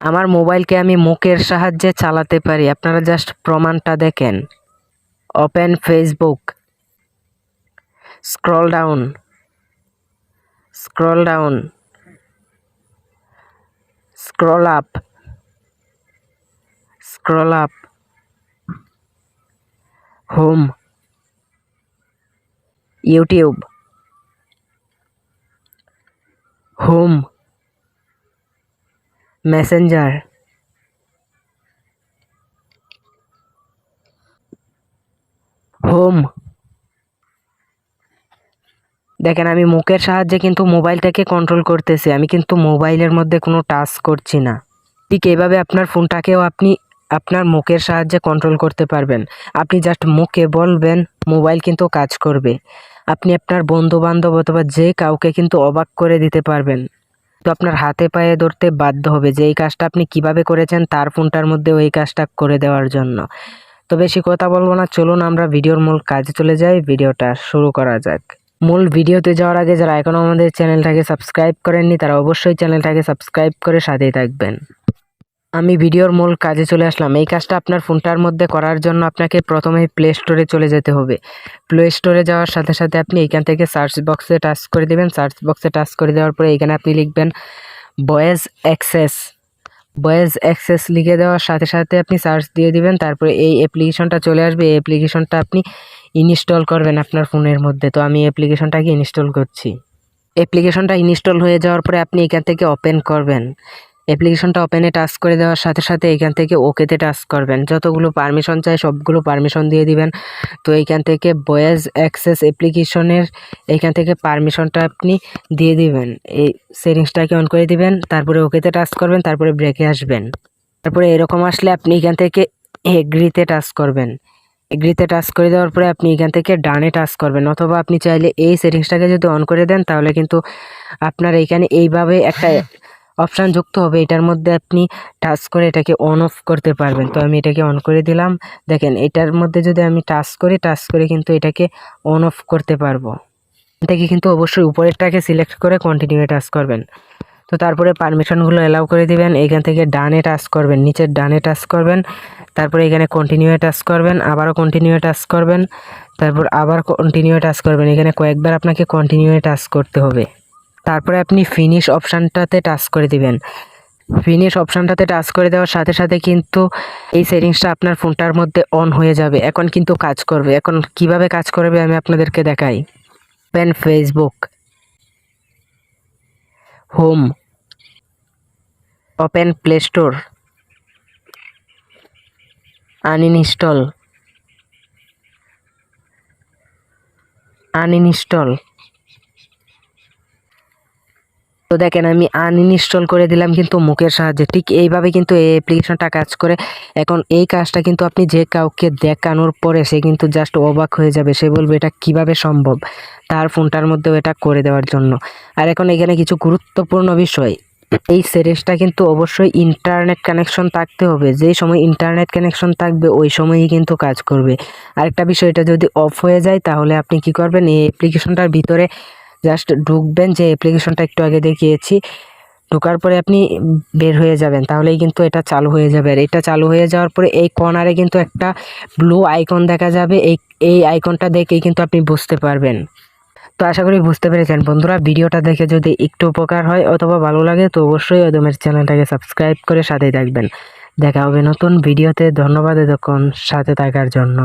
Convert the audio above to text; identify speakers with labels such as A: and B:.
A: আমার মোবাইলকে আমি মুখের সাহায্যে চালাতে পারি। আপনারা জাস্ট প্রমাণটা দেখেন। Open Facebook. Scroll down. Scroll down. Scroll up. Scroll up. Home. YouTube. Home. Messenger home দেখেন, আমি মুখের সাহায্যে কিন্তু মোবাইলটাকে কন্ট্রোল করতেছি। আমি কিন্তু মোবাইলের মধ্যে কোনো টাচ করছি না। ঠিক এইভাবে আপনার ফোনটাকেও আপনি আপনার মুখের সাহায্যে কন্ট্রোল করতে পারবেন। আপনি জাস্ট মুখে বলবেন মোবাইল কিন্তু কাজ করবে। আপনি আপনার বন্ধু বান্ধব অথবা যে কাউকে কিন্তু অবাক করে দিতে পারবেন। তো আপনার হাতে পায়ে ধরতে বাধ্য হবে যে এই কাজটা আপনি কীভাবে করেছেন তার ফোনটার মধ্যে ওই কাজটা করে দেওয়ার জন্য। তো বেশি কথা বলব না, চলুন আমরা ভিডিওর মূল কাজে চলে যাই, ভিডিওটা শুরু করা যাক। মূল ভিডিওতে যাওয়ার আগে যারা এখনও আমাদের চ্যানেলটাকে সাবস্ক্রাইব করেননি, তারা অবশ্যই চ্যানেলটাকে সাবস্ক্রাইব করে সাথেই থাকবেন। আমি ভিডিওর মূল কাজে চলে আসলাম। এই কাজটা আপনার ফোনটার মধ্যে করার জন্য আপনাকে প্রথমে প্লে স্টোরে চলে যেতে হবে। প্লে স্টোরে যাওয়ার সাথে সাথে আপনি এখান থেকে সার্চ বক্সে টাচ করে দেবেন। সার্চ বক্সে টাচ করে দেওয়ার পরে এখানে আপনি লিখবেন বয়েজ অ্যাক্সেস বয়েজ অ্যাক্সেস লিখে দেওয়ার সাথে সাথে আপনি সার্চ দিয়ে দিবেন। তারপরে এই অ্যাপ্লিকেশনটা চলে আসবে। এই অ্যাপ্লিকেশনটা আপনি ইনস্টল করবেন আপনার ফোনের মধ্যে। তো আমি অ্যাপ্লিকেশনটাকে ইনস্টল করছি। অ্যাপ্লিকেশনটা ইনস্টল হয়ে যাওয়ার পরে আপনি এখান থেকে ওপেন করবেন। অ্যাপ্লিকেশনটা ওপেনে টাচ করে দেওয়ার সাথে সাথে এখান থেকে ওকেতে টাচ করবেন। যতগুলো পারমিশন চাই সবগুলো পারমিশন দিয়ে দিবেন। তো এইখান থেকে বয়েজ অ্যাক্সেস অ্যাপ্লিকেশনের এইখান থেকে পারমিশনটা আপনি দিয়ে দিবেন। এই সেটিংসটাকে অন করে দিবেন, তারপরে ওকেতে টাচ করবেন, তারপরে ব্রেকে আসবেন। তারপরে এরকম আসলে আপনি এখান থেকে এগ্রিতে টাচ করবেন। এগ্রিতে টাচ করে দেওয়ার পরে আপনি এখান থেকে ডানে টাচ করবেন। অথবা আপনি চাইলে এই সেটিংসটাকে যদি অন করে দেন, তাহলে কিন্তু আপনার এইখানে এইভাবে একটা অপশান যুক্ত হবে। এটার মধ্যে আপনি টাচ করে এটাকে অন অফ করতে পারবেন। তো আমি এটাকে অন করে দিলাম। দেখেন, এটার মধ্যে যদি আমি টাচ করি, টাচ করে কিন্তু এটাকে অন অফ করতে পারব। এটাকে কিন্তু অবশ্যই উপরেরটাকে সিলেক্ট করে কন্টিনিউ টাচ করবেন। তো তারপরে পারমিশনগুলো অ্যালাউ করে দিবেন। এখান থেকে ডানে টাচ করবেন, নিচের ডানে টাচ করবেন। তারপরে এখানে কন্টিনিউ টাচ করবেন, আবারও কন্টিনিউ টাচ করবেন। তারপর আবার কন্টিনিউ টাচ করবেন। এখানে কয়েকবার আপনাকে কন্টিনিউ টাচ করতে হবে। তারপরে আপনি ফিনিশ অপশানটাতে টাচ করে দিবেন। ফিনিশ অপশানটাতে টাচ করে দেওয়ার সাথে সাথে কিন্তু এই সেটিংসটা আপনার ফোনটার মধ্যে অন হয়ে যাবে। এখন কিন্তু কাজ করবে। এখন কীভাবে কাজ করবে আমি আপনাদেরকে দেখাই। Open Facebook home open Play Store uninstall uninstall তো দেখেন, আমি আনইনস্টল করে দিলাম কিন্তু মুখের সাহায্যে। ঠিক এইভাবে কিন্তু এই অ্যাপ্লিকেশনটা কাজ করে। এখন এই কাজটা কিন্তু আপনি যে কাউকে দেখানোর পরে সে কিন্তু জাস্ট অবাক হয়ে যাবে। সে বলবে, এটা কীভাবে সম্ভব? তার ফোনটার মধ্যেও এটা করে দেওয়ার জন্য। আর এখন এখানে কিছু গুরুত্বপূর্ণ বিষয়। এই সেটিংসটা কিন্তু অবশ্যই ইন্টারনেট কানেকশন থাকতে হবে। যেই সময় ইন্টারনেট কানেকশন থাকবে, ওই সময়ই কিন্তু কাজ করবে। আরেকটা বিষয়, এটা যদি অফ হয়ে যায়, তাহলে আপনি কি করবেন? এই অ্যাপ্লিকেশনটার ভিতরে জাস্ট ঢুকবেন, যে অ্যাপ্লিকেশনটা একটু আগে দেখিয়েছি। ঢোকার পরে আপনি বের হয়ে যাবেন, তাহলেই কিন্তু এটা চালু হয়ে যাবে। আর এটা চালু হয়ে যাওয়ার পরে এই কর্নারে কিন্তু একটা ব্লু আইকন দেখা যাবে। এই এই আইকনটা দেখেই কিন্তু আপনি বুঝতে পারবেন। তো আশা করি বুঝতে পেরেছেন। বন্ধুরা, ভিডিওটা দেখে যদি একটু উপকার হয় অথবা ভালো লাগে, তো অবশ্যই ওদমের চ্যানেলটাকে সাবস্ক্রাইব করে সাথেই থাকবেন। দেখা হবে নতুন ভিডিওতে। ধন্যবাদ এতক্ষণ সাথে থাকার জন্য।